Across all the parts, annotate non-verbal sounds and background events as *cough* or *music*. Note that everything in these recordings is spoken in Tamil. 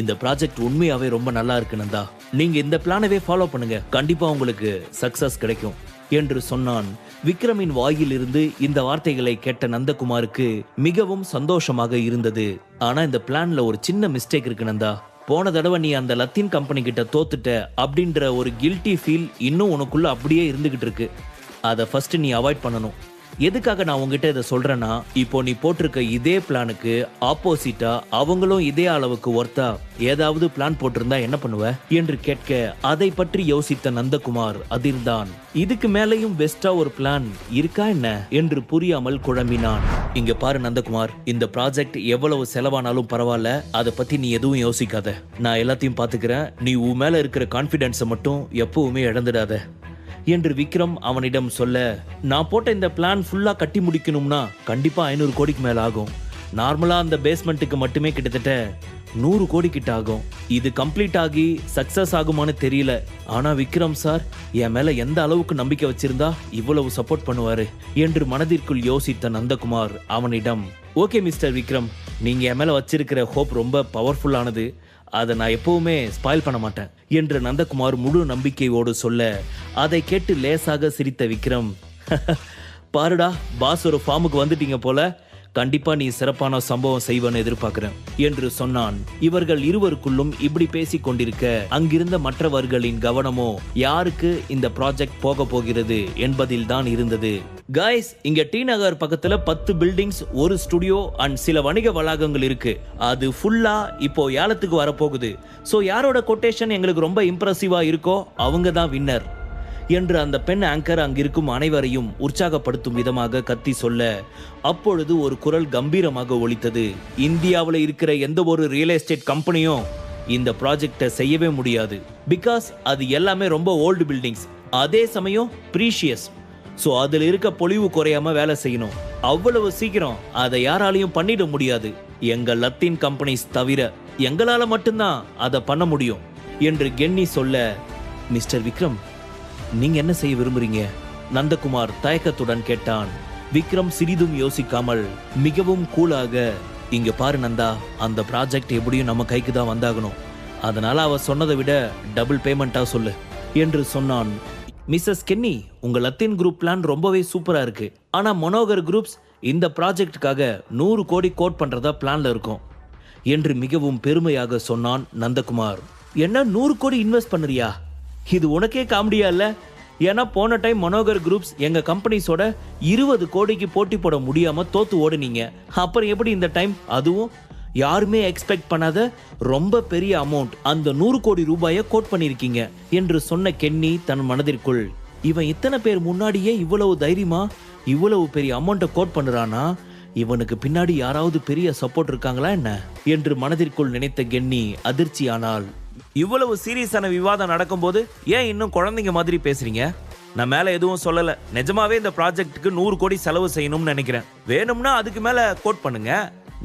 இந்த ப்ராஜெக்ட் உண்மையாவே ரொம்ப நல்லா இருக்கு நந்தா. நீங்க இந்த பிளானவே ஃபாலோ பண்ணுங்க. கண்டிப்பா உங்களுக்கு சக்சஸ் கிடைக்கும் என்று சொன்னான் விக்ரமின் வாயிலிருந்து இந்த வார்த்தைகளை கேட்ட நந்தகுமாருக்கு மிகவும் சந்தோஷமாக இருந்தது. ஆனா இந்த பிளான்ல ஒரு சின்ன மிஸ்டேக் இருக்கு நந்தா. போன தடவை நீ அந்த லத்தீன் கம்பெனி கிட்ட தோத்துட்ட அப்படின்ற ஒரு கில்ட்டி ஃபீல் இன்னும் உனக்குள்ள அப்படியே இருந்துகிட்டு இருக்கு. அதை ஃபர்ஸ்ட் நீ அவாய்ட் பண்ணணும். எதுக்காக நான் உங்ககிட்ட இதை சொல்றேன்னா இப்போ நீ போட்டிருக்க இதே பிளானுக்கு ஆப்போசிட்டா அவங்களும் இதே அளவுக்கு ஒர்த்தா ஏதாவது பிளான் போட்டிருந்தா என்ன பண்ணுவ? என்று கேட்க அதை பற்றி யோசித்த நந்தகுமார் அதிர்ந்தான். இதுக்கு மேலேயும் பெஸ்டா ஒரு பிளான் இருக்கா என்ன? என்று புரியாமல் குழம்பினான். இங்க பாரு நந்தகுமார் இந்த ப்ராஜெக்ட் எவ்வளவு செலவானாலும் பரவாயில்ல அதை பத்தி நீ எதுவும் யோசிக்காத. நான் எல்லாத்தையும் பாத்துக்கிறேன் நீ உன் மேல இருக்கிற கான்பிடன்ஸை மட்டும் எப்பவுமே இழந்துடாத. என்று விக்ரம் அவனிடம் சொல்ல நான் போட்ட இந்த பிளான் ஃபுல்லா கட்டி முடிக்கணும்னா கண்டிப்பா ஐநூறு கோடிக்கு மேல ஆகும். நார்மலா அந்த பேஸ்மெண்ட்டுக்கு மட்டுமே கிட்டத்தட்ட நூறு கோடி கிட்ட ஆகும். இது கம்ப்ளீட் ஆகி சக்சஸ் ஆகுமான்னு தெரியல. ஆனா விக்ரம் சார் என் மேல எந்த அளவுக்கு நம்பிக்கை வச்சிருந்தா இவ்வளவு சப்போர்ட் பண்ணுவாரு? என்று மனதிற்குள் யோசித்த நந்தகுமார் அவனிடம் ஓகே மிஸ்டர் விக்ரம். நீங்க என் மேல வச்சிருக்கிற ஹோப் ரொம்ப பவர்ஃபுல்லானது அதை நான் எப்பவுமே ஸ்பாயில் பண்ண மாட்டேன் என்று நந்தகுமார் முழு நம்பிக்கையோடு சொல்ல அதை கேட்டு லேசாக சிரித்த விக்ரம் *laughs* பாருடா பாஸ் ஒரு ஃபார்முக்கு வந்துட்டீங்க போல கண்டிப்பா நீ சிறப்பான சம்பவம் செய்வன்னு எதிர்பார்க்கிறேன் என்று சொன்னான். இவர்கள் இருவருக்குள்ளும் இப்படி பேசிக் கொண்டிருக்க அங்கிருந்த மற்றவர்களின் கவனமோ யாருக்கு இந்த ப்ராஜெக்ட் போக போகிறது என்பதில் தான் இருந்தது. காய்ஸ் இங்க டி நகர் பக்கத்துல பத்து பில்டிங்ஸ் ஒரு ஸ்டுடியோ அண்ட் சில வணிக வளாகங்கள் இருக்கு. அது ஃபுல்லா இப்போ ஏலத்துக்கு வரப்போகுது. ஸோ யாரோட கொட்டேஷன் எங்களுக்கு ரொம்ப இம்ப்ரெசிவா இருக்கோ அவங்க தான் வின்னர் என்று அந்த பெண் ஆங்கர் அங்கிருக்கும் அனைவரையும் உற்சாகப்படுத்தும் விதமாக கத்தி சொல்ல அப்பொழுது ஒரு குரல் கம்பீரமாக ஒலித்தது. இந்தியாவில் இருக்கிற எந்த ஒரு ரியல் எஸ்டேட் கம்பெனியும் இந்த ப்ராஜெக்டை செய்யவே முடியாது. பிகாஸ் அது எல்லாமே ரொம்ப ஓல்டு பில்டிங்ஸ் அதே சமயம் ப்ரீஷியஸ் ஸோ அதில் இருக்க பொலிவு குறையாம வேலை செய்யணும். அவ்வளவு சீக்கிரம் அதை யாராலையும் பண்ணிட முடியாது. எங்க லத்தீன் கம்பெனிஸ் தவிர எங்களால மட்டும்தான் அதை பண்ண முடியும் என்று கென்னி சொல்ல மிஸ்டர் விக்ரம் நீங்க என்ன செய்ய விரும்புறீங்க? நந்தகுமார் தயக்கத்துடன் கேட்டான். விக்ரம் சிறிதும் யோசிக்காமல் மிகவும் கூலாக இங்க பாரு நந்தா அந்த ப்ராஜெக்ட் எப்படியும் நம்ம கைக்கு தான் வந்தாகணும். அதனால அவ சொன்னதை விட டபுள் பேமெண்டா சொல்லு என்று சொன்னான். மிஸ்ஸஸ் கென்னி உங்க லத்தீன் குரூப் பிளான் ரொம்பவே சூப்பரா இருக்கு. ஆனா மனோகர் குரூப்ஸ் இந்த ப்ராஜெக்ட்டுக்காக நூறு கோடி கோட் பண்றதா பிளான்ல இருக்கும் என்று மிகவும் பெருமையாக சொன்னான் நந்தகுமார். என்ன நூறு கோடி இன்வெஸ்ட் பண்ணுறியா? இது உனக்கே காமெடியா இல்ல? ஏன்னா போன டைம் மனோகர் குரூப்ஸ் எங்க கம்பெனிஸோட இருபது கோடிக்கு போட்டி போட முடியாம தோத்து ஓடுனீங்க. அப்புறம் எப்படி இந்த டைம் அதுவும் யாருமே எக்ஸ்பெக்ட் பண்ணாத ரொம்ப பெரிய அமௌண்ட் அந்த நூறு கோடி ரூபாயை கோட் பண்ணிருக்கீங்க என்று சொன்ன கென்னி தன் மனதிற்குள். இவன் இத்தனை பேர் முன்னாடியே இவ்வளவு தைரியமா இவ்வளவு பெரிய அமௌண்ட்டை கோட் பண்ணுறானா? இவனுக்கு பின்னாடி யாராவது பெரிய சப்போர்ட் இருக்காங்களா என்ன? என்று மனதிற்குள் நினைத்த கென்னி அதிர்ச்சியானாள். இவ்வளவு சீரியஸான விவாதம் நடக்கும்போது ஏன் இன்னும் குழந்தைங்க மாதிரி பேசுறீங்க? நான் மேல எதுவும் சொல்லல. நிஜமாவே இந்த ப்ராஜெக்ட்டுக்கு நூறு கோடி செலவு செய்யணும்னு நினைக்கிறேன். வேணும்னா அதுக்கு மேல கோட் பண்ணுங்க.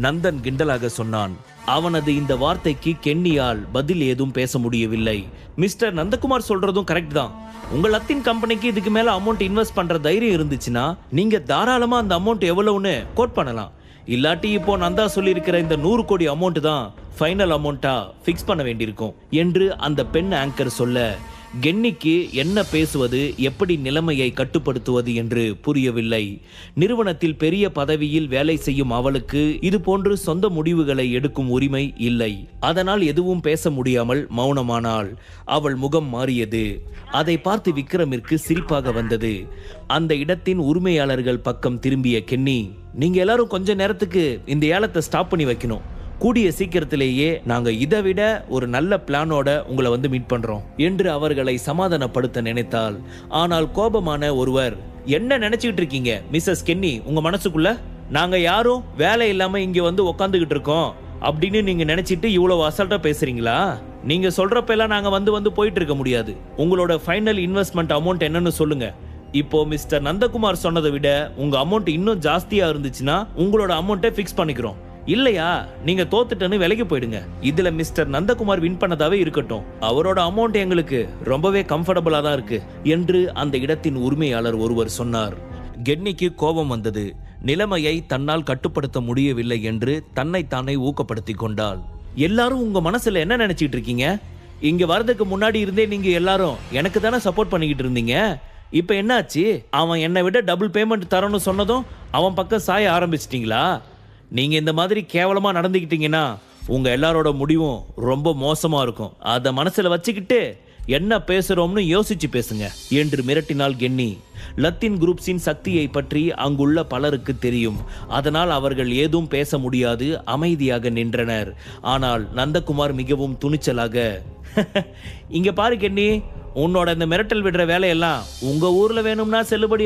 நந்தன் கிண்டலாக சொன்னான். அவனது இந்த வார்த்தைக்கு கென்னியால் பதில் ஏதும் பேச முடியவில்லை. மிஸ்டர் நந்தகுமார் சொல்றதும் கரெக்ட் தான். உங்க லத்தின் கம்பெனிக்கு இதுக்கு மேல அமௌண்ட் இன்வெஸ்ட் பண்ற தைரியம் இருந்துச்சுன்னா நீங்க தாராளமா அந்த அமௌண்ட் எவ்வளவுன்னு கோட் பண்ணலாம். இல்லாட்டி இப்போ நந்தா சொல்லியிருக்கிற இந்த நூறு கோடி அமௌண்ட் தான் ஃபைனல் அமௌண்ட்டா ஃபிக்ஸ் பண்ண வேண்டியிருக்கும் என்று அந்த பெண் ஆங்கர் சொல்ல கென்னிக்கு என்ன பேசுவது எப்படி நிலைமையை கட்டுப்படுத்துவது என்று புரியவில்லை. நிறுவனத்தில் பெரிய பதவியில் வேலை செய்யும் அவளுக்கு இது போன்று சொந்த முடிவுகளை எடுக்கும் உரிமை இல்லை. அதனால் எதுவும் பேச முடியாமல் மௌனமானாள். அவள் முகம் மாறியது. அதை பார்த்து விக்ரமிற்கு சிரிப்பாக வந்தது. அந்த இடத்தின் உரிமையாளர்கள் பக்கம் திரும்பிய கென்னி நீங்க எல்லாரும் கொஞ்ச நேரத்துக்கு இந்த ஏலத்தை ஸ்டாப் பண்ணி வைக்கணும். கூடிய சீக்கிரத்திலேயே நாங்க இதை விட ஒரு நல்ல பிளானோட உங்களை வந்து மீட் பண்றோம் என்று அவர்களை சமாதானப்படுத்த நினைத்தால். ஆனால் கோபமான ஒருவர் என்ன நினைச்சுக்கிட்டு இருக்கீங்க மிஸ்ஸஸ் கென்னி? உங்க மனசுக்குள்ள? நாங்க யாரும் வேலை இல்லாம இங்க வந்து உக்காந்துகிட்டு இருக்கோம். அப்படின்னு நீங்க நினைச்சிட்டு இவ்வளவு அசல்ட்டா பேசுறீங்களா? நீங்க சொல்றப்ப எல்லாம் நாங்க வந்து வந்து போயிட்டு இருக்க முடியாது. உங்களோட ஃபைனல் இன்வெஸ்ட்மெண்ட் அமௌண்ட் என்னன்னு சொல்லுங்க. இப்போ மிஸ்டர் நந்தகுமார் சொன்னதை விட உங்க அமௌண்ட் இன்னும் ஜாஸ்தியா இருந்துச்சுன்னா உங்களோட அமௌண்ட்டை ஃபிக்ஸ் பண்ணிக்கிறோம். இல்லையா? நீங்க தோத்துட்டேன்னு விலைக்கு போயிடுங்க. இதுல மிஸ்டர் நந்தகுமார் வின் பண்ணதாவே இருக்கட்டும். அவரோட அமௌண்ட் எங்களுக்கு ரொம்பவே கம்ஃபர்டபுளா தான் இருக்கு என்று அந்த இடத்தின் உரிமையாளர் ஒருவர் சொன்னார். கென்னிக்கு கோபம் வந்தது. நிலைமையை தன்னால் கட்டுப்படுத்த முடியவில்லை என்று தன்னை தானே ஊக்கப்படுத்தி கொண்டாள். எல்லாரும் உங்க மனசுல என்ன நினைச்சிட்டு இருக்கீங்க? இங்க வர்றதுக்கு முன்னாடி இருந்தே நீங்க எல்லாரும் எனக்கு தானே சப்போர்ட் பண்ணிக்கிட்டு இருந்தீங்க? இப்ப என்னாச்சு? அவன் என்னை விட டபுள் பேமெண்ட் தரணும்னு சொன்னதும் அவன் பக்கம் சாய ஆரம்பிச்சிட்டீங்களா? நீங்கள் இந்த மாதிரி கேவலமாக நடந்துக்கிட்டீங்கன்னா உங்கள் எல்லாரோட முடிவும் ரொம்ப மோசமாக இருக்கும். அதை மனசில் வச்சுக்கிட்டு என்ன பேசுகிறோம்னு யோசிச்சு பேசுங்க. என்று மிரட்டினாள் கென்னி லத்தீன் குரூப்ஸின் சக்தியை பற்றி அங்குள்ள பலருக்கு தெரியும். அதனால் அவர்கள் ஏதும் பேச முடியாது அமைதியாக நின்றனர். ஆனால் நந்தகுமார் மிகவும் துணிச்சலாக இங்க பாரு கென்னி உன்னோட இந்த மிரட்டல் விடுற வேலையெல்லாம் உங்க ஊர்ல வேணும்னா செல்லுபடி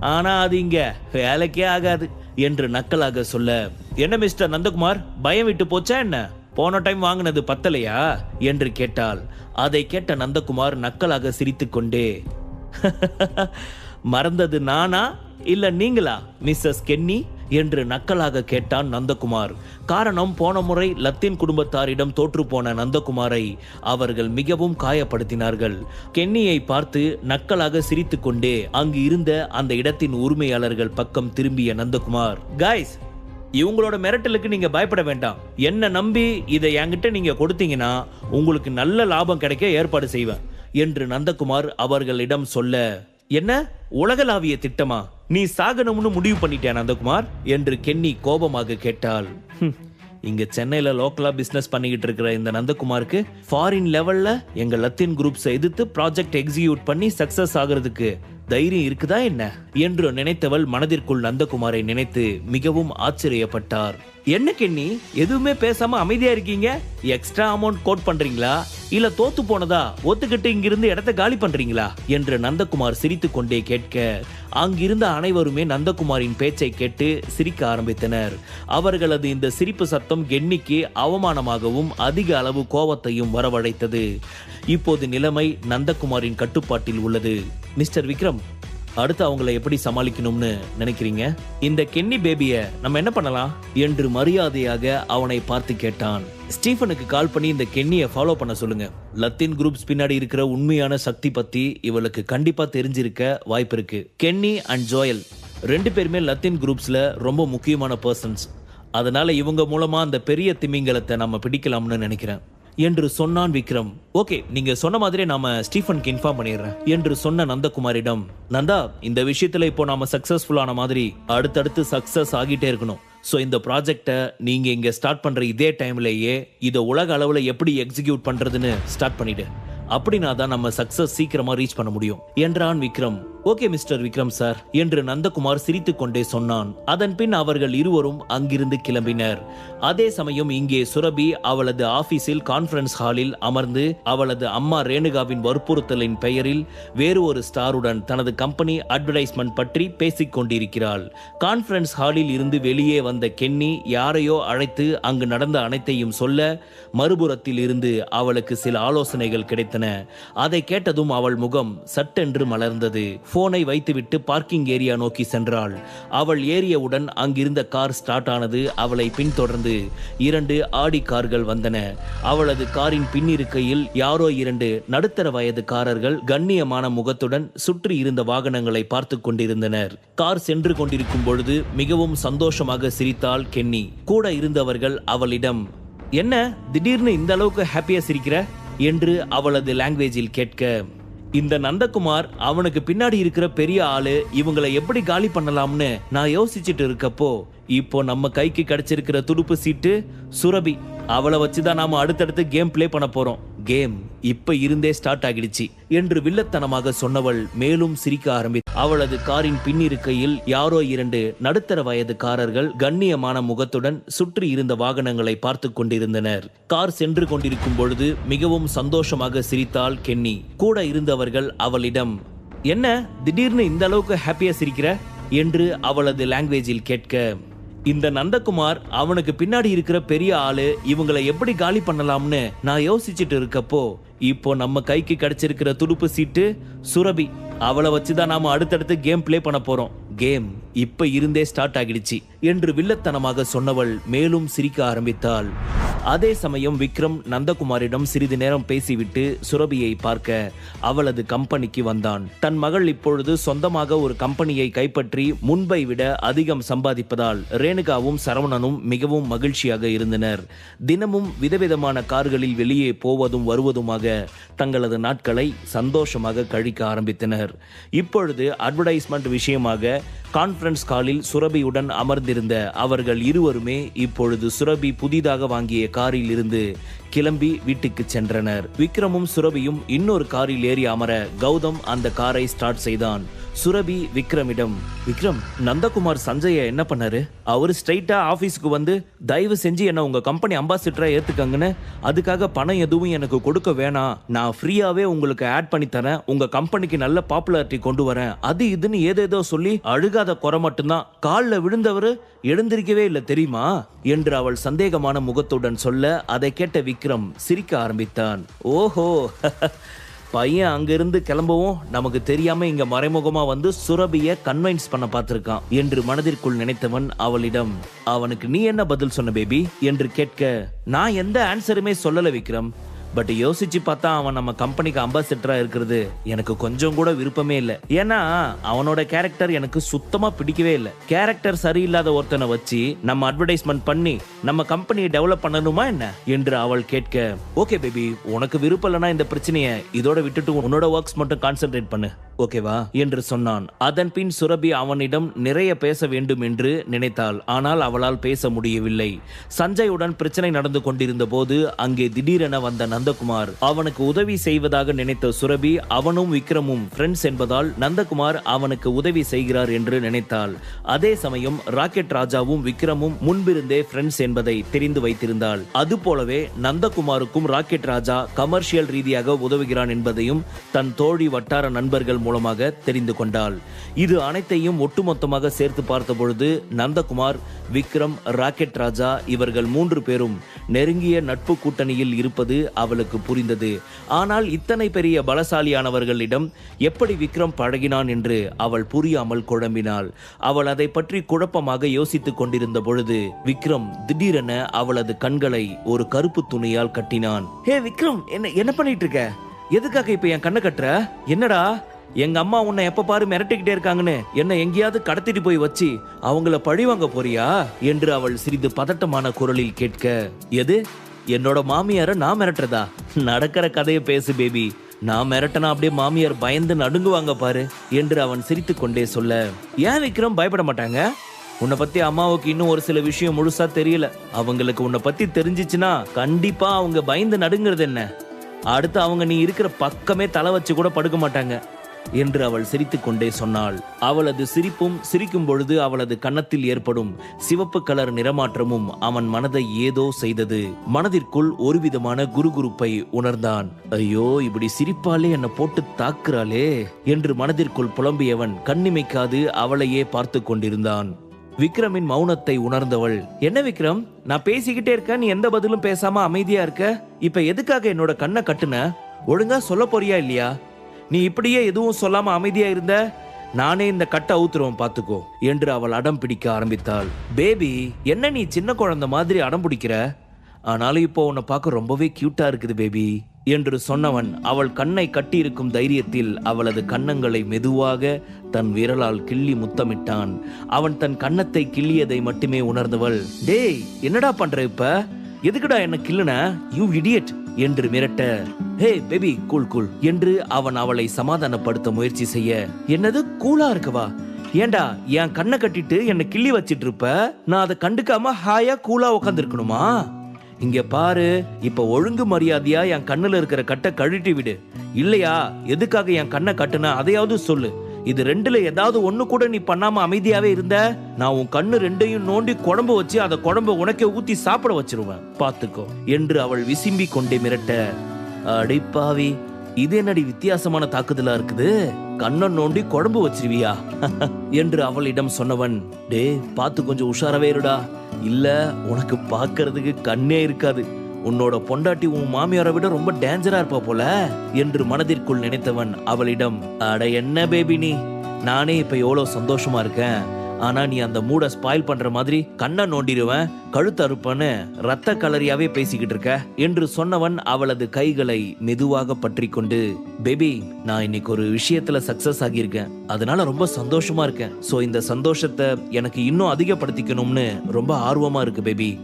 ஆனால் ஆனா அது இங்க வேலைக்கே ஆகாது என்று நக்கலாக சொல்ல என்ன மிஸ்டர் நந்தகுமார் பயம் விட்டு போச்சா என்ன? போன டைம் வாங்கினது பத்தலையா? என்று கேட்டாள். அதை கேட்ட நந்தகுமார் நக்கலாக சிரித்துக்கொண்டே மறந்தது நானா? இல்ல நீங்களா மிஸ்ஸஸ் கென்னி? என்று நக்கலாக கேட்டான் நந்தகுமார். காரணம் போன முறை லத்தீன் குடும்பத்தாரிடம் தோற்று போன நந்தகுமாரை அவர்கள் மிகவும் காயப்படுத்தினார்கள். கென்னியை பார்த்து நக்கலாக சிரித்துக்கொண்டே அங்கு இருந்த அந்த இடத்தின் உரிமையாளர்கள் பக்கம் திரும்பிய நந்தகுமார் காய்ஸ் இவங்களோட மிரட்டலுக்கு நீங்க பயப்பட வேண்டாம். என்ன நம்பி இதை என்கிட்ட நீங்க கொடுத்தீங்கன்னா உங்களுக்கு நல்ல லாபம் கிடைக்க ஏற்பாடு செய்வேன் என்று நந்தகுமார் அவர்களிடம் சொல்ல என்ன? உலகளாவிய திட்டமா? நீ சாகணும்னு முடிவு பண்ணிட்டேன் நந்தகுமார் என்று கென்னி கோபமாக கேட்டாள். இங்க சென்னையில லோக்கலா பிசினஸ் பண்ணிக்கிட்டு இருக்கிற இந்த நந்தகுமாருக்கு ஃபாரின் லெவல்ல எங்க லத்தீன் குரூப்ஸை எதிர்த்து ப்ராஜெக்ட் எக்ஸிக்யூட் பண்ணி சக்சஸ் ஆகிறதுக்கு தைரியம் இருக்குதா என்ன? என்று நினைத்தவள் மனதிற்குள் நந்தகுமாரை நினைத்து மிகவும் ஆச்சரியப்பட்டார். என்ன கென்னி? எதுவுமே பேசாம அமைதியா இருக்கீங்க? எக்ஸ்ட்ரா அமௌண்ட் கோட் பண்றீங்களா? இல்ல தோத்து போனதா? ஒத்துக்கிட்டு இங்கிருந்து இடத்த காலி பண்றீங்களா? என்று நந்தகுமார் சிரித்து கொண்டே கேட்க அங்கிருந்த அனைவருமே நந்தகுமாரின் பேச்சை கேட்டு சிரிக்க ஆரம்பித்தனர். அவர்களது இந்த சிரிப்பு சத்தம் கென்னிக்கு அவமானமாகவும் அதிக அளவு கோபத்தையும் வரவழைத்தது. இப்போது நிலைமை நந்தகுமாரின் கட்டுப்பாட்டில் உள்ளது. மிஸ்டர் விக்ரம் அடுத்து அவங்கள எப்படி சமாளிக்கணும்னு நினைக்கிறீங்க? இந்த கென்னி பேபிய நம்ம என்ன பண்ணலாம்? என்று மரியாதையாக அவனை பார்த்து கேட்டான். ஸ்டீஃபனுக்கு கால் பண்ணி இந்த கென்னியை ஃபாலோ பண்ண சொல்லுங்க. லத்தீன் குரூப்ஸ் பின்னாடி இருக்கிற உண்மையான சக்தி பத்தி இவளுக்கு கண்டிப்பா தெரிஞ்சிருக்க வாய்ப்பு இருக்கு. கென்னி அண்ட் ஜோயல் ரெண்டு பேருமே லத்தீன் குரூப்ஸ்ல ரொம்ப முக்கியமான பர்சன்ஸ் அதனால இவங்க மூலமா அந்த பெரிய திமிங்கலத்தை நம்ம பிடிக்கலாம்னு நினைக்கிறேன். என்று சொன்னான் விக்ரம். ஓகே நீங்க சொன்ன மாதிரி நாம ஸ்டீஃபனுக்கு இன்ஃபார்ம் பண்ணிடுறேன் என்று சொன்ன நந்தகுமாரிடம். நந்தா இந்த விஷயத்துல இப்போ நாம சக்சஸ்ஃபுல்லான மாதிரி அடுத்தடுத்து சக்சஸ் ஆகிட்டே இருக்கணும். ஸோ இந்த ப்ராஜெக்டை நீங்க இங்க ஸ்டார்ட் பண்ற இதே டைம்லேயே இதை உலக அளவுல எப்படி எக்ஸிக்யூட் பண்றதுன்னு ஸ்டார்ட் பண்ணிடு. அப்படின்னா தான் நம்ம சக்சஸ் சீக்கிரமா ரீச் பண்ண முடியும் என்றான் Vikram. Okay mister Vikram sir என்று நந்தகுமார் சிரித்துக் கொண்டே சொன்னான். அதன் பின் அவர்கள் இருவரும் அங்கிருந்து கிளம்பினர். அதே சமயம் இங்கே சுரபி அவளது ஆபீஸில் கான்ஃபரன்ஸ் ஹாலில் அமர்ந்து அவளது அம்மா ரேணுகாவின் வற்புறுத்தலின் பெயரில் வேறு ஒரு ஸ்டாருடன் தனது கம்பெனி அட்வர்டைஸ்மெண்ட் பற்றி பேசிக் கொண்டிருக்கிறாள் கான்ஃபரன்ஸ் ஹாலில் இருந்து வெளியே வந்த கென்னி யாரையோ அழைத்து அங்கு நடந்த அனைத்தையும் சொல்ல மறுபுறத்தில் இருந்து அவளுக்கு சில ஆலோசனைகள் கிடைத்தன. அதை கேட்டதும் அவள் முகம் சட்டென்று மலர்ந்தது. போனை வைத்துவிட்டு பார்க்கிங் ஏரியா நோக்கி சென்றாள். அவள் ஏறியவுடன் அங்கிருந்த கார் ஸ்டார்ட் ஆனது அவளை பின்தொடர்ந்து இரண்டு ஆடி கார்கள் வந்தன. அவளது காரின் பின்னிருக்கையில் யாரோ இரண்டு நடுத்தர வயதுக்காரர்கள் கண்ணியமான முகத்துடன் சுற்றி இருந்த வாகனங்களை பார்த்து கொண்டிருந்தனர். கார் சென்று கொண்டிருக்கும் பொழுது மிகவும் சந்தோஷமாக சிரித்தாள் கென்னி. கூட இருந்தவர்கள் அவளிடம் என்ன திடீர்னு இந்த அளவுக்கு ஹாப்பியா சிரிக்கிற? என்று அவளது லாங்குவேஜில் கேட்க இந்த நந்தகுமார் அவனுக்கு பின்னாடி இருக்கிற பெரிய ஆளு இவங்களை எப்படி காலி பண்ணலாம்னு நான் யோசிச்சுட்டு இருக்கப்போ இப்போ நம்ம கைக்கு கிடைச்சிருக்கிற துடுப்பு சீட்டு சுரபி. அவளை வச்சுதான் நாம அடுத்தடுத்து கேம் ப்ளே பண்ண போறோம். கேம் இப்ப இருந்தே ஸ்டார்ட் ஆகிடுச்சு என்று வில்லத்தனமாக சொன்னவள் மேலும் சிரிக்க ஆரம்பி அவளது காரின் பின்னிருக்கையில் யாரோ இரண்டு நடுத்தர வயதுக்காரர்கள் கண்ணியமான முகத்துடன் சுற்றி இருந்த வாகனங்களை பார்த்து கொண்டிருந்தனர். கார் சென்று கொண்டிருக்கும் பொழுது மிகவும் சந்தோஷமாக சிரித்தாள் கென்னி. கூட இருந்தவர்கள் அவளிடம் என்ன திடீர்னு இந்த அளவுக்கு ஹாப்பியா சிரிக்கிற? என்று அவளது லாங்குவேஜில் கேட்க இந்த நந்தகுமார் அவனுக்கு பின்னாடி இருக்கிற பெரிய ஆளு இவங்களை எப்படி காலி பண்ணலாம்னு நான் யோசிச்சுட்டு இருக்கப்போ இப்போ நம்ம கைக்கு கிடைச்சிருக்கிற துடுப்பு சீட்டு சுரபி. அவளை வச்சுதான் நாம அடுத்தடுத்து கேம் ப்ளே பண்ண போறோம். கேம் இப்ப இருந்தே ஸ்டார்ட் ஆகிடுச்சு என்று வில்லத்தனமாக சொன்னவள் மேலும் சிரிக்க ஆரம்பித்தாள். அதே சமயம் விக்ரம் நந்தகுமாரிடம் சிறிது நேரம் பேசிவிட்டு சுரபியை பார்க்க அவளது கம்பெனிக்கு வந்தான். தன் மகள் இப்பொழுது சொந்தமாக ஒரு கம்பெனியை கைப்பற்றி முன்பை விட அதிகம் சம்பாதிப்பதால் ரேணுகாவும் சரவணனும் மிகவும் மகிழ்ச்சியாக இருந்தனர். தினமும் விதவிதமான கார்களில் வெளியே போவதும் வருவதுமாக தங்களது நாட்களை சந்தோஷமாக கழிக்க ஆரம்பித்தனர். இப்பொழுது அட்வர்டைஸ்மெண்ட் விஷயமாக கான்ஃபரன்ஸ் காலில் சுரபியுடன் அமர்ந்திருந்த அவர்கள் இருவருமே இப்பொழுது சுரபி புதிதாக வாங்கிய காரில் இருந்து கிளம்பி வீட்டுக்கு சென்றனர். விக்ரமும் சுரபியும் இன்னொரு காரில் ஏறி அமர கௌதம் அந்த காரை ஸ்டார்ட் செய்தான். சுரபி விக்ரமிடம் விக்ரம் நந்தகுமார் சஞ்சய என்ன பண்ணாரு? அவரு ஸ்ட்ரைட்டா ஆபீஸ்க்கு வந்து தயவு செஞ்சு என்ன உங்க கம்பெனி அம்பாசிடரா ஏத்துக்கங்கன்னு அதுக்காக பணம் எதுவும் எனக்கு கொடுக்க வேணாம். நான் ஃப்ரீயாவே உங்களுக்கு ஆட் பண்ணி தரேன். உங்க கம்பெனிக்கு நல்ல பாப்புலாரிட்டி கொண்டு வரேன். அது இதுன்னு ஏதேதோ சொல்லி அழுகாத குறை மட்டும்தான். காலில் விழுந்தவர் எழுந்திருக்கவே இல்லை தெரியுமா? என்று அவள் சந்தேகமான முகத்துடன் சொல்ல அதை கேட்ட விக்ரம் சிரிக்க ஆரம்பித்தான். ஓஹோ *laughs* பையன் அங்கிருந்து கிளம்பவும் நமக்கு தெரியாம இங்க மறைமுகமா வந்து சுரபிய கன்வைன்ஸ் பண்ண பார்த்திருக்கான் என்று மனதிற்குள் நினைத்தவன் அவளிடம் அவனுக்கு நீ என்ன பதில் சொன்ன பேபி என்று கேட்க நான் எந்த ஆன்சருமே சொல்லல விக்ரம். பட் யோசிச்சு பார்த்தா அவன் நம்ம கம்பெனிக்கு அம்பாசிடரா இருக்கிறது. எனக்கு கொஞ்சம் கூட விருப்பமே இல்லை. ஏன்னா அவனோட கேரக்டர் எனக்கு சுத்தமா பிடிக்கவே இல்லை. கேரக்டர் சரியில்லாத ஒருத்தனை வச்சு நம்ம அட்வர்டைஸ்மெண்ட் பண்ணி நம்ம கம்பெனியை டெவலப் பண்ணணுமா என்ன? என்று அவள் கேட்க ஓகே பேபி உனக்கு விருப்பம் இல்லைன்னா இந்த பிரச்சனையை இதோட விட்டுட்டு உன்னோட ஒர்க்ஸ் மட்டும் கான்சென்ட்ரேட் பண்ணு. ஓகேவா? என்று சொன்னான். அதன் பின் சுரபி அவனிடம் நிறைய பேச வேண்டும் என்று நினைத்தாள். ஆனால் அவளால் பேச முடியவில்லை. சஞ்சயுடன் பிரச்சனை நடந்து கொண்டிருந்த போது அங்கே திடீரென வந்த நந்தகுமார். அவனுக்கு உதவி செய்வதாக நினைத்த சுரபி அவனும் விக்ரமும் ஃப்ரெண்ட்ஸ் என்பதால் நந்தகுமார் அவனுக்கு உதவி செய்கிறார் என்று நினைத்தாள். அதே சமயம் ராக்கெட் ராஜாவும் விக்ரமும் முன்பிருந்தே ஃப்ரெண்ட்ஸ் என்பதை தெரிந்து வைத்திருந்தாள். அதுபோலவே நந்தகுமாருக்கும் ராக்கெட் ராஜா கமர்ஷியல் ரீதியாக உதவுகிறான் என்பதையும் தன் தோழி வட்டார நண்பர்கள் மூலமாக தெரிந்து கொண்டாள். இது அனைத்தையும் ஒட்டுமொத்தமாக சேர்த்து பார்த்த பொழுது நந்தகுமார் விக்ரம் ராக்கெட் ராஜா இவர்கள் மூன்று பேரும் நெருங்கிய நட்பு கூட்டணியில் இருப்பது அவளுக்கு புரிந்தது. ஆனால் இத்தனை பெரிய பலசாலியானவர்களிடம் எப்படி விக்ரம் பழகினான் என்று அவள் புரியாமல் குழம்பினாள். அவள் அதை பற்றி குழப்பமாக யோசித்துக் கொண்டிருந்த பொழுது விக்ரம் திடீரென அவளது கண்களை ஒரு கருப்பு துணியால் கட்டினான். ஹே விக்ரம் என்ன என்ன பண்ணிட்டு இருக்க? எதுக்காக இப்ப என் கண்ணை கட்டுற? என்னடா? எங்க அம்மா உன்னை எப்ப பாரு மிரட்டிக்கிட்டே இருக்காங்கன்னு என்ன எங்கேயாவது கடத்திட்டு போய் வச்சு அவங்கள பழிவாங்க போறியா? என்று அவள் சிறிது பதட்டமான குரலில் கேட்க எது? என்னோட மாமியார நான் மிரட்டுறதா? நடக்கிற கதையை பேசு பேபி. நான் மிரட்டனா அப்படியே மாமியார் பயந்து நடுங்குவாங்க பாரு என்று அவன் சிரித்து கொண்டே சொல்ல ஏன் விக்ரம் பயப்பட மாட்டாங்க? உன்னை பத்தி அம்மாவுக்கு இன்னும் ஒரு சில விஷயம் முழுசா தெரியல. அவங்களுக்கு உன்னை பத்தி தெரிஞ்சிச்சுன்னா கண்டிப்பா அவங்க பயந்து நடுங்கிறது என்ன? அடுத்து அவங்க நீ இருக்கிற பக்கமே தலை வச்சு கூட படுக்க மாட்டாங்க. என்று அவள் சிரித்துக்கொண்டே சொன்னாள். அவளது சிரிப்பும் சிரிக்கும் பொழுது அவளது கன்னத்தில் ஏற்படும் சிவப்பு கலர் நிறமாற்றமும் அவன் மனதை ஏதோ செய்தது. மனதிற்குள் ஒருவிதமான குறுகுறுப்பை உணர்ந்தான். ஐயோ இப்படி சிரிப்பாலே என்னை போட்டு தாக்குறாளே என்று மனதிற்குள் புலம்பியவன் கண்ணிமைக்காது அவளையே பார்த்து கொண்டிருந்தான். விக்ரமின் மௌனத்தை உணர்ந்தவள் என்ன விக்ரம் நான் பேசிக்கிட்டே இருக்கேன் நீ எந்த பதிலும் பேசாம அமைதியா இருக்க? இப்ப எதுக்காக என்னோட கண்ணை கட்டுன? ஒழுங்கா சொல்ல போறியா இல்லையா? நீ இப்படியே எதுவும் சொல்லாம அமைதியா இருந்த? நானே இந்த கட்டை அவுத்துருவேன் பாத்துக்கோ என்று அவள் அடம் பிடிக்க ஆரம்பித்தாள். பேபி என்ன நீ சின்ன குழந்தை மாதிரி அடம் பிடிக்கிற? ஆனாலும் இப்போ உன்னை பார்க்க ரொம்பவே கியூட்டா இருக்குது பேபி என்று சொன்னவன் அவள் கண்ணை கட்டியிருக்கும் தைரியத்தில் அவளது கன்னங்களை மெதுவாக தன் விரலால் கிள்ளி முத்தமிட்டான். அவன் தன் கன்னத்தை கிள்ளியதை மட்டுமே உணர்ந்தவள் டேய் என்னடா பண்ற இப்ப? எதுக்குடா என்ன கிள்ளுன? யூ இடியட் என்று மிரட்ட. ஹே பேபி கூல் கூல் என்று அவன் அவளை சமாதானப்படுத்த முயற்சி செய்ய. என்னது கூலா இருக்கவா? ஏண்டா என் கண்ணை கட்டிட்டு என்னை கிள்ளி வச்சிட்டு இருப்ப நான் அதை கண்டுக்காம ஹாயா கூலா உட்காந்துருக்கணுமா இங்க பாரு இப்ப ஒழுங்கு மரியாதையா என் கண்ணுல இருக்கிற கட்டை கழட்டி விடு. இல்லையா எதுக்காக என் கண்ணை கட்டுன? அதையாவது சொல்லு. இது ரெண்டுல ஏதாவது ஒண்ணு கூட நீ பண்ணாம அமைதியாவே இருந்த? நான் உன் கண்ணு ரெண்டையும் நோண்டி குழம்பு வச்சு அதை குழம்பு உனக்கே ஊத்தி சாப்பிட வச்சிருவேன். பாத்துக்கோ என்று அவள் விசும்பி கொண்டே மிரட்ட. அடிப்பாவி இது என்னடி வித்தியாசமான தாக்குதலா இருக்குது? கண்ணன் நோண்டி குழம்பு வச்சிருவியா? *laughs* என்று அவளிடம் சொன்னவன் டே பார்த்து கொஞ்சம் உஷாராவே இருடா. இல்ல உனக்கு பார்க்கறதுக்கு கண்ணே இருக்காது. உன்னோட பொண்டாட்டி உன் மாமியாரை விட ரொம்ப டேஞ்சரா இருப்பா போல என்று மனதிற்குள் நினைத்தவன் அவளிடம் அட என்ன பேபி நீ? நானே இப்ப எவ்வளவு சந்தோஷமா இருக்கேன். ஆனா நீ அந்த மூட ஸ்பாயில் பண்ற மாதிரி கண்ணை நோண்டிடுவேன் கழுத்தறுப்பன்னு ரத்த கலரியாவே பேசிக்கிட்டு இருக்க என்று சொன்னவன் அவளது கைகளை மெதுவாக பற்றி கொண்டு பேபி நான் இன்னைக்கு ஒரு விஷயத்துல சக்சஸ் ஆகியிருக்கேன். அதனால ரொம்ப சந்தோஷமா இருக்கேன். சோ இந்த சந்தோஷத்தை எனக்கு இன்னும் அதிகப்படுத்திக்கணும்னு ரொம்ப ஆர்வமா இருக்கு பேபி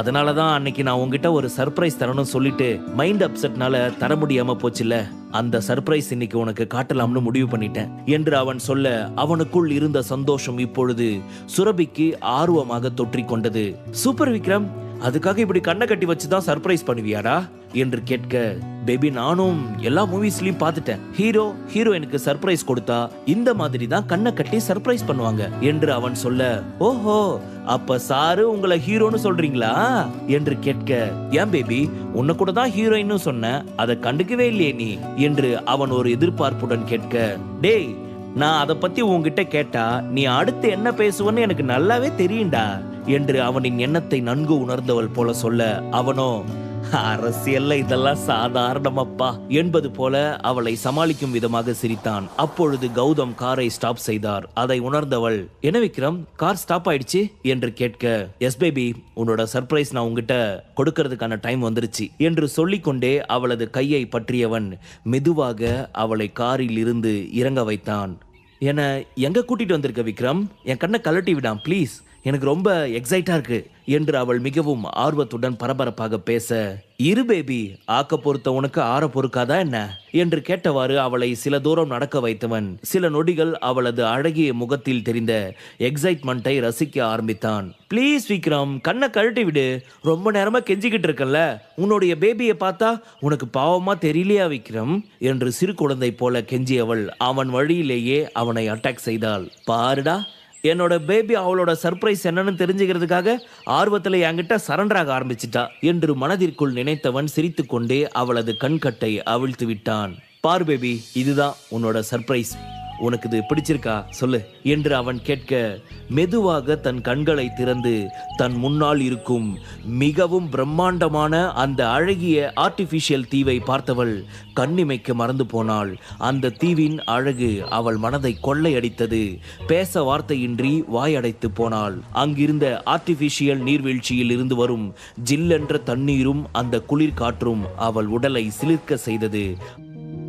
அதனால தான் அன்னைக்கு நான் உங்ககிட்ட ஒரு சர்ப்ரைஸ் தரணும்னு சொல்லிட்டு மைண்ட் அப்செட்னால தர முடியாம போச்சுல்ல? அந்த சர்ப்ரைஸ் இன்னைக்கு உனக்கு காட்டலாம்னு முடிவு பண்ணிட்டேன் என்று அவன் சொல்ல அவனுக்குள் இருந்த சந்தோஷம் இப்பொழுது சுரபிக்கு ஆர்வமாக தொற்றிக்கொண்டது. சூப்பர் விக்ரம் அதுக்காக இப்படி கண்ணை கட்டி வச்சு தான் சர்ப்ரைஸ் பண்ணுவியாடா? என்று கேட்க பேபி நானும் எல்லா மூவிஸ்லயும் பார்த்துட்டேன். ஹீரோ ஹீரோயினுக்கு சர்ப்ரைஸ் கொடுத்தா இந்த மாதிரி தான் கண்ணை கட்டி சர்ப்ரைஸ் பண்ணுவாங்க என்று அவன் சொல்ல ஓஹோ அப்ப சாரு உங்களை ஹீரோன்னு சொல்றீங்களா? என்று கேட்க ஏன் பேபி உன்னை கூட தான் ஹீரோயின்னு சொன்ன அதை கண்டுக்கவே இல்லையே நீ என்று அவன் ஒரு எதிர்பார்ப்புடன் கேட்க டேய் நான் அதை பத்தி உன்கிட்ட கேட்டா நீ அடுத்து என்ன பேசுவன்னு எனக்கு நல்லாவே தெரியும்டா என்று அவனின் எண்ணத்தை நன்கு உணர்ந்தவள் போல சொல்ல அவனோ அரசியல்ல இதெல்லாம் சாதாரணமப்பா என்பது போல அவளை சமாளிக்கும் விதமாக சிரித்தான். அப்பொழுது கௌதம் காரை ஸ்டாப் செய்தார். அதை உணர்ந்தவள் என்ன விக்ரம் கார் ஸ்டாப் ஆயிடுச்சு? என்று கேட்க எஸ் பேபி உன்னோட சர்ப்ரைஸ் நான் உங்ககிட்ட கொடுக்கறதுக்கான டைம் வந்துருச்சு என்று சொல்லிக்கொண்டே அவளது கையை பற்றியவன் மெதுவாக அவளை காரில் இருந்து இறங்க வைத்தான். என்னை எங்க கூட்டிட்டு வந்திருக்க விக்ரம்? என் கண்ணை கலட்டி விடான் ப்ளீஸ் எனக்கு ரொம்ப எக்ஸைட்டா இருக்கு என்று அவள் மிகவும் ஆர்வத்துடன் பரபரப்பாக பேச இரு பேபி ஆக்க பொறுத்த உனக்கு ஆற பொறுக்காதா என்ன? என்று கேட்டவாறு அவளை சில தூரம் நடக்க வைத்தவன். சில நொடிகள் அவளது அழகிய முகத்தில் தெரிந்த எக்ஸைட்மெண்ட்டை ரசிக்க ஆரம்பித்தான். ப்ளீஸ் விக்ரம் கண்ணை கழட்டி விடு. ரொம்ப நேரமா கெஞ்சிக்கிட்டு இருக்கல உன்னுடைய பேபியை பார்த்தா உனக்கு பாவமா தெரியலையா விக்ரம்? என்று சிறு குழந்தை போல கெஞ்சியவள் அவன் வழியிலேயே அவனை அட்டாக் செய்தாள். பாருடா என்னோட பேபி அவளோட சர்ப்ரைஸ் என்னன்னு தெரிஞ்சுக்கிறதுக்காக ஆர்வத்தில் என்கிட்ட சரண்டராக ஆரம்பிச்சிட்டா என்று மனதிற்குள் நினைத்தவன் சிரித்துக்கொண்டே அவளது கண்கட்டை அவிழ்த்து விட்டான். பார் பேபி இதுதான் உன்னோட சர்ப்ரைஸ் உனக்கு இது பிடிச்சிருக்கா? சொல்லு. என்று அவன் கேட்க மெதுவாக தன் கண்களை திறந்து தன் முன்னால் இருக்கும் மிகவும் பிரம்மாண்டமான அந்த அழகிய ஆர்டிஃபிஷியல் தீவை பார்த்தவள் கண்ணிமைக்கு மறந்து போனாள். அந்த தீவின் அழகு அவள் மனதை கொள்ளையடித்தது. பேச வார்த்தையின்றி வாயடைத்து போனாள். அங்கிருந்த ஆர்டிஃபிஷியல் நீர்வீழ்ச்சியில் இருந்து வரும் ஜில்லென்ற தண்ணீரும் அந்த குளிர் காற்றும் அவள் உடலை சிலிர்க்க செய்தது.